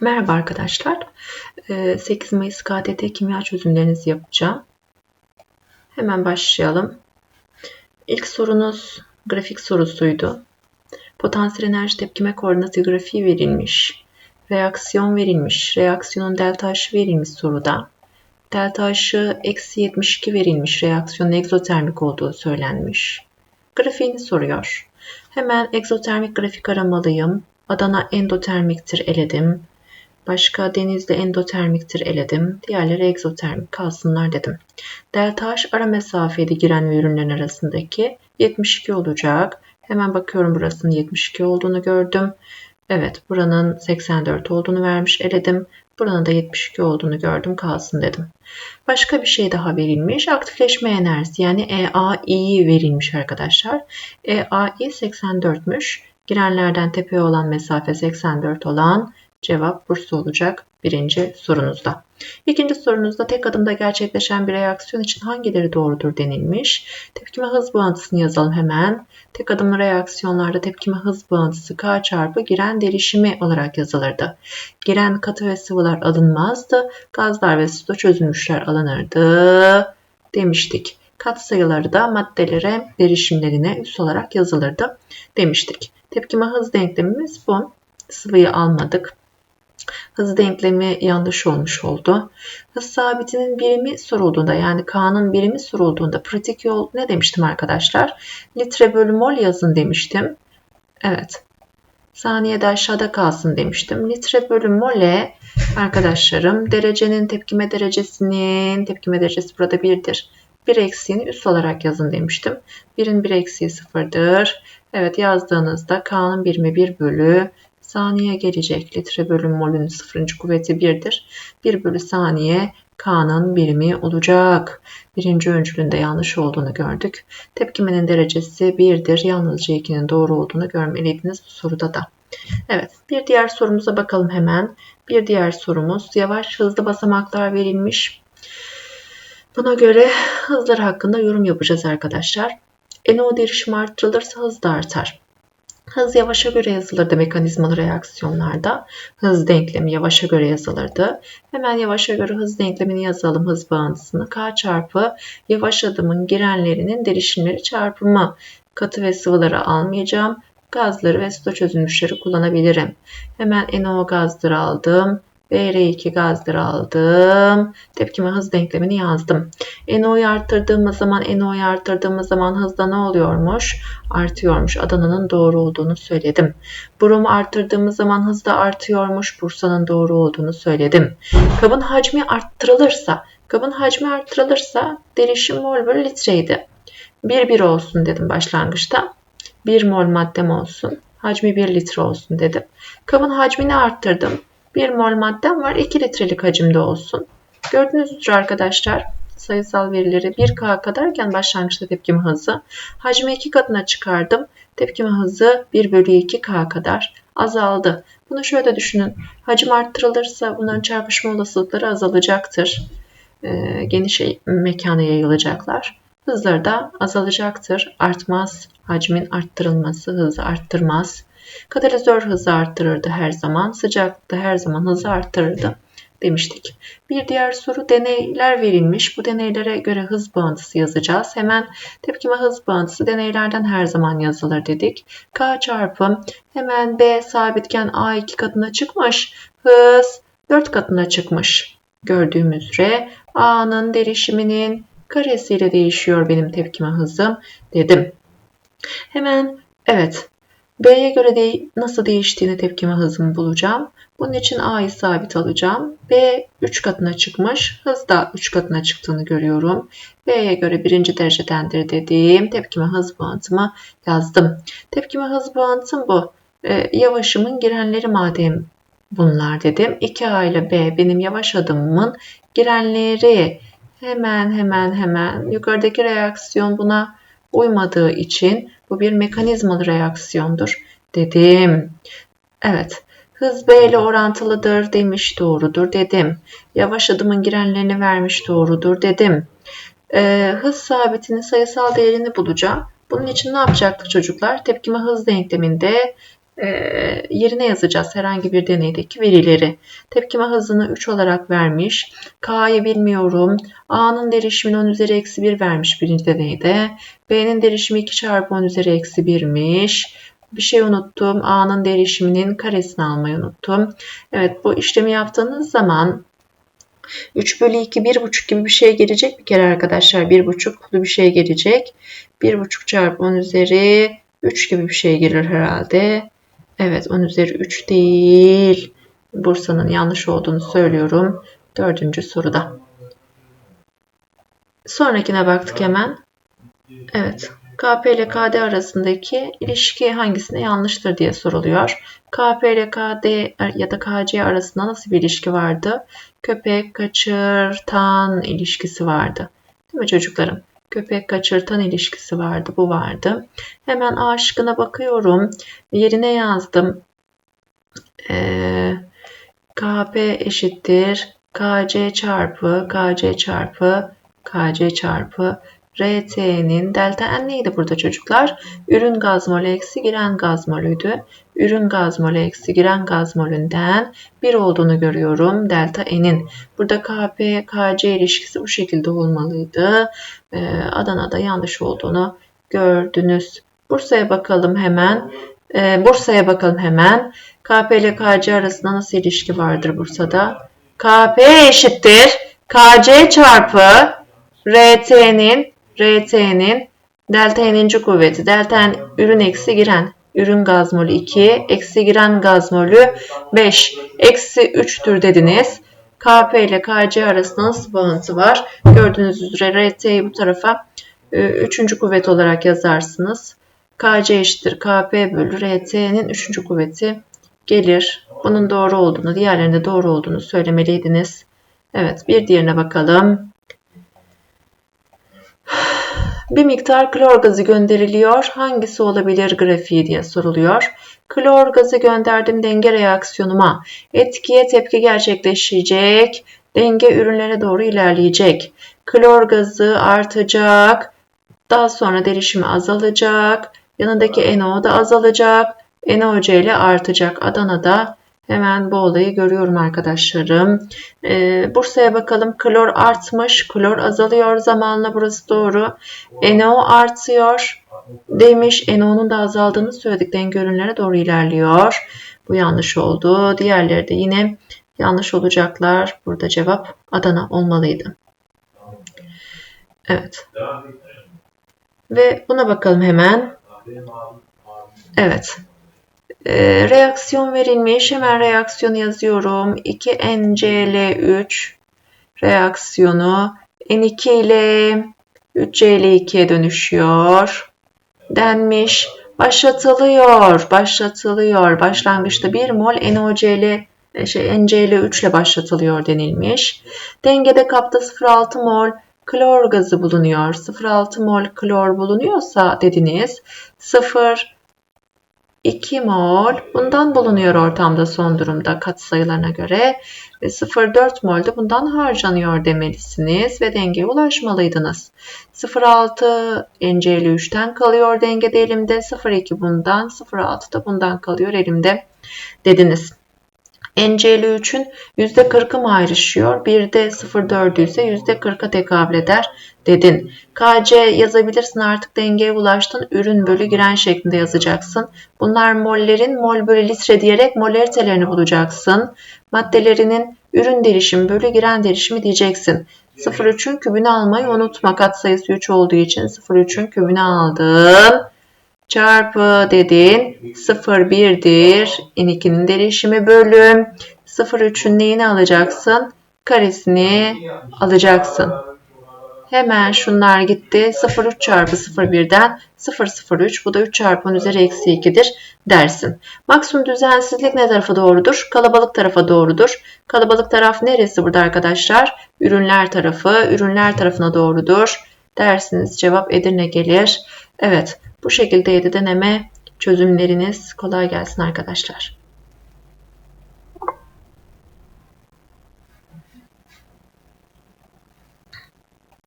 Merhaba arkadaşlar. 8 Mayıs KTT kimya çözümlerinizi yapacağım. Hemen başlayalım. İlk sorunuz grafik sorusuydu. Potansiyel enerji tepkime koordinatı grafiği verilmiş. Reaksiyon verilmiş. Reaksiyonun delta H'ı verilmiş soruda. Delta H'ı eksi 72 verilmiş. Reaksiyonun egzotermik olduğu söylenmiş. Grafiğini soruyor. Hemen egzotermik grafik aramalıyım. Adana endotermiktir eledim. Başka denizde endotermiktir eledim. Diğerleri egzotermik kalsınlar dedim. Delta H ara mesafeli giren ve ürünlerin arasındaki 72 olacak. Hemen bakıyorum burasının 72 olduğunu gördüm. Evet buranın 84 olduğunu vermiş eledim. Buranın da 72 olduğunu gördüm kalsın dedim. Başka bir şey daha verilmiş. Aktifleşme enerjisi yani EAI verilmiş arkadaşlar. EAI 84'müş. Girenlerden tepeye olan mesafe 84 olan Cevap Bursa olacak birinci sorunuzda. İkinci sorunuzda tek adımda gerçekleşen bir reaksiyon için hangileri doğrudur denilmiş. Tepkime hız bağıntısını yazalım hemen. Tek adımlı reaksiyonlarda tepkime hız bağıntısı K çarpı giren derişimi olarak yazılırdı. Giren katı ve sıvılar alınmazdı. Gazlar ve suda çözülmüşler alınırdı demiştik. Kat sayıları da maddelere derişimlerine üst olarak yazılırdı demiştik. Tepkime hız denklemimiz bu. Sıvıyı almadık. Hız denklemi yanlış olmuş oldu. Hız sabitinin birimi sorulduğunda yani K'nın birimi sorulduğunda pratik yol ne demiştim arkadaşlar? Litre bölü mol yazın demiştim. Evet. Saniyede aşağıda kalsın demiştim. Litre bölü mole arkadaşlarım derecenin tepkime derecesinin tepkime derecesi burada birdir. Bir eksiğini üst olarak yazın demiştim. Birin bir eksiği sıfırdır. Evet yazdığınızda K'nın birimi 1 bölü saniye gelecek. Litre bölü molün sıfırıncı kuvveti 1'dir. 1 bölü saniye K'nın birimi olacak. Birinci öncülünde yanlış olduğunu gördük. Tepkimenin derecesi 1'dir. Yalnızca 2'nin doğru olduğunu görmeliydiniz bu soruda da. Evet bir diğer sorumuza bakalım hemen. Bir diğer sorumuz yavaş hızlı basamaklar verilmiş. Buna göre hızlar hakkında yorum yapacağız arkadaşlar. NO derişimi arttırılırsa hız da artar. Hız yavaşa göre yazılırdı mekanizmalı reaksiyonlarda. Hız denklemi yavaşa göre yazılırdı. Hemen yavaşa göre hız denklemini yazalım hız bağıntısını. K çarpı yavaş adımın girenlerinin derişimleri çarpımı. Katı ve sıvıları almayacağım. Gazları ve suda çözülmüşleri kullanabilirim. Hemen NO gazları aldım. BR2 gazları aldım. Tepkime hız denklemini yazdım. NO'yu arttırdığımız zaman NO'yu arttırdığımız zaman hızda ne oluyormuş? Artıyormuş. Adana'nın doğru olduğunu söyledim. Brom'u arttırdığımız zaman hızda artıyormuş. Bursa'nın doğru olduğunu söyledim. Kabın hacmi arttırılırsa, kabın hacmi arttırılırsa derişim mol bölü litreydi. 1-1 olsun dedim başlangıçta. 1 mol maddem olsun. Hacmi 1 litre olsun dedim. Kabın hacmini arttırdım. 1 mol maddem var 2 litrelik hacimde olsun. Gördüğünüz üzere arkadaşlar sayısal verileri 1K kadarken başlangıçta tepkime hızı. Hacmi 2 katına çıkardım. Tepkime hızı 1 bölü 2K kadar azaldı. Bunu şöyle düşünün. Hacim arttırılırsa bunların çarpışma olasılıkları azalacaktır. E, geniş mekana yayılacaklar. Hızları da azalacaktır. Artmaz. Hacmin arttırılması hızı arttırmaz. Katalizör hızı arttırırdı her zaman. Sıcaklıkta her zaman hızı arttırırdı demiştik. Bir diğer soru deneyler verilmiş. Bu deneylere göre hız bağıntısı yazacağız. Hemen tepkime hız bağıntısı deneylerden her zaman yazılır dedik. K çarpı hemen B sabitken A 2 katına çıkmış. Hız 4 katına çıkmış. Gördüğümüz üzere A'nın derişiminin karesiyle değişiyor benim tepkime hızım dedim. Hemen evet B'ye göre de nasıl değiştiğini tepkime hızımı bulacağım. Bunun için A'yı sabit alacağım. B 3 katına çıkmış. Hız da 3 katına çıktığını görüyorum. B'ye göre birinci derecedendir dediğim tepkime hız bağıntımı yazdım. Tepkime hız bağıntım bu. Ee, yavaşımın girenleri madem bunlar dedim. 2A ile B benim yavaş adımımın girenleri. Hemen hemen hemen yukarıdaki reaksiyon buna uymadığı için bu bir mekanizmalı reaksiyondur dedim. Evet. Hız B ile orantılıdır demiş doğrudur dedim. Yavaş adımın girenlerini vermiş doğrudur dedim. Ee, hız sabitinin sayısal değerini bulacağım. Bunun için ne yapacaktık çocuklar? Tepkime hız denkleminde yerine yazacağız herhangi bir deneydeki verileri. Tepkime hızını 3 olarak vermiş. K'yı bilmiyorum. A'nın derişimini 10 üzeri eksi 1 vermiş birinci deneyde. B'nin derişimi 2 çarpı 10 üzeri eksi 1'miş. Bir şey unuttum. A'nın derişiminin karesini almayı unuttum. Evet bu işlemi yaptığınız zaman 3 bölü 2 1,5 gibi bir şey gelecek bir kere arkadaşlar. 1,5'lu bir şey gelecek. 1,5 çarpı 10 üzeri 3 gibi bir şey gelir herhalde. Evet 10 üzeri 3 değil. Bursa'nın yanlış olduğunu söylüyorum. Dördüncü soruda. Sonrakine baktık hemen. Evet. KP ile KD arasındaki ilişki hangisine yanlıştır diye soruluyor. KP ile KD ya da KC arasında nasıl bir ilişki vardı? Köpek kaçırtan ilişkisi vardı. Değil mi çocuklarım? Köpek kaçırtan ilişkisi vardı. Bu vardı. Hemen A şıkkına bakıyorum. Yerine yazdım. Ee, KP eşittir. KC çarpı KC çarpı KC çarpı RT'nin delta N neydi burada çocuklar? Ürün gaz molü eksi giren gaz molüydü. Ürün gaz molü eksi giren gaz molünden 1 olduğunu görüyorum delta N'in. Burada KP, KC ilişkisi bu şekilde olmalıydı. Ee, Adana'da yanlış olduğunu gördünüz. Bursa'ya bakalım hemen. Ee, Bursa'ya bakalım hemen. KP ile KC arasında nasıl ilişki vardır Bursa'da? KP eşittir. KC çarpı RT'nin RT'nin delta n'inci kuvveti. Delta n ürün eksi giren. Ürün gaz molü 2. Eksi giren gaz molü 5. Eksi 3'tür dediniz. KP ile KC arasında nasıl bağıntı var? Gördüğünüz üzere RT'yi bu tarafa 3. E, kuvvet olarak yazarsınız. KC eşittir KP bölü RT'nin 3. kuvveti gelir. Bunun doğru olduğunu, diğerlerinde doğru olduğunu söylemeliydiniz. Evet bir diğerine bakalım. Bir miktar klor gazı gönderiliyor. Hangisi olabilir grafiği diye soruluyor. Klor gazı gönderdim denge reaksiyonuma. Etkiye tepki gerçekleşecek. Denge ürünlere doğru ilerleyecek. Klor gazı artacak. Daha sonra derişimi azalacak. Yanındaki NO da azalacak. NOC ile artacak. Adana'da Hemen bu olayı görüyorum arkadaşlarım. Ee, Bursa'ya bakalım. Klor artmış. Klor azalıyor zamanla. Burası doğru. NO artıyor demiş. NO'nun da azaldığını söyledik. Denge ürünlere doğru ilerliyor. Bu yanlış oldu. Diğerleri de yine yanlış olacaklar. Burada cevap Adana olmalıydı. Evet. Ve buna bakalım hemen. Evet. E, reaksiyon verilmiş. Hemen reaksiyonu yazıyorum. 2NCl3 reaksiyonu N2 ile 3Cl2'ye dönüşüyor. Denmiş. Başlatılıyor. Başlatılıyor. Başlangıçta 1 mol NOCl e, şey, NCl3 ile başlatılıyor denilmiş. Dengede kapta 0,6 mol klor gazı bulunuyor. 0,6 mol klor bulunuyorsa dediniz 0 2 mol bundan bulunuyor ortamda son durumda katsayılarına göre ve 0,4 mol de bundan harcanıyor demelisiniz ve dengeye ulaşmalıydınız. 0,6 NCl3'ten kalıyor dengede elimde 0,2 bundan 0,6 da bundan kalıyor elimde dediniz. NCl3'ün %40'ı mı ayrışıyor? Bir de 0,4'ü ise %40'a tekabül eder dedin. KC yazabilirsin artık dengeye ulaştın. Ürün bölü giren şeklinde yazacaksın. Bunlar mollerin mol bölü litre diyerek molaritelerini bulacaksın. Maddelerinin ürün derişimi bölü giren derişimi diyeceksin. 0,3'ün kübünü almayı unutma. Kat sayısı 3 olduğu için 0,3'ün kübünü aldın. Çarpı dedin. 0,1'dir. N2'nin derişimi bölüm. 0,3'ün neyini alacaksın? Karesini alacaksın. Hemen şunlar gitti. 0,3 çarpı 0,1'den 0,03 bu da 3 çarpı 10 üzeri eksi 2'dir dersin. Maksimum düzensizlik ne tarafa doğrudur? Kalabalık tarafa doğrudur. Kalabalık taraf neresi burada arkadaşlar? Ürünler tarafı. Ürünler tarafına doğrudur. Dersiniz cevap Edirne gelir. Evet bu şekilde 7 deneme çözümleriniz kolay gelsin arkadaşlar.